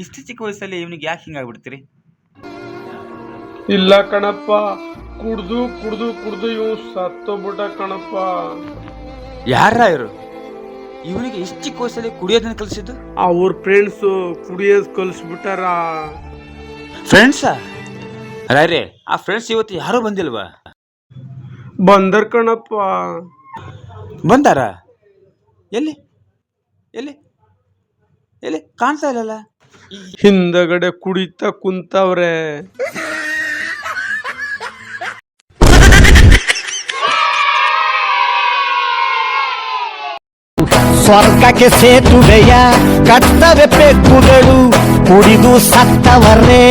ಇಷ್ಟು ಚಿಕ್ಕ ವಯಸ್ಸಲ್ಲಿ ಇವನಿಗೆ ಯಾಕೆ ಹಿಂಗಾಗ್ಬಿಡ್ತೀರಿ? ಇಲ್ಲ ಕಣಪ್ಪ ಕುಡ್ದು ಕುಡ್ದು ಕುಡ್ದು ಇವ್ ಸತ್ತೋಗ್ಬಿಟ್ಟ ಕಣಪ್ಪ. ಯಾರ ಇವರು ಇವನಿಗೆ ಇಷ್ಟು ಚಿಕ್ಕ ವಯಸ್ಸಲ್ಲಿ ಕುಡಿಯೋದನ್ನ ಕಲಿಸಿದ್ದು? ಅವ್ರ ಫ್ರೆಂಡ್ಸು ಕುಡಿಯೋದು ಕಲಿಸ್ಬಿಟ್ಟಾರ. ಫ್ರೆಂಡ್ಸಾ ರಾಯ್ರೆ ಆ ಫ್ರೆಂಡ್ಸ್ ಇವತ್ತು ಯಾರೂ ಬಂದಿಲ್ವಾ? ಬಂದರ್ ಕಣಪ್ಪ. ಬಂದಾರ? ಎಲ್ಲಿ? ಎಲ್ಲಿ? ಎಲ್ಲಿ? ಕಾಣ್ತಾ ಇಲ್ಲಲ್ಲ? ಹಿಂದಗಡೆ ಕುಡಿತಾ ಕುಂತವ್ರೆ. ಸ್ವರ್ಗಕ್ಕೆ ಸೇತುವೆಯ ಕಟ್ಟವೆ ಪೆಕ್ಕುಗಳು ಕುಡಿದು ಸತ್ತವರೇ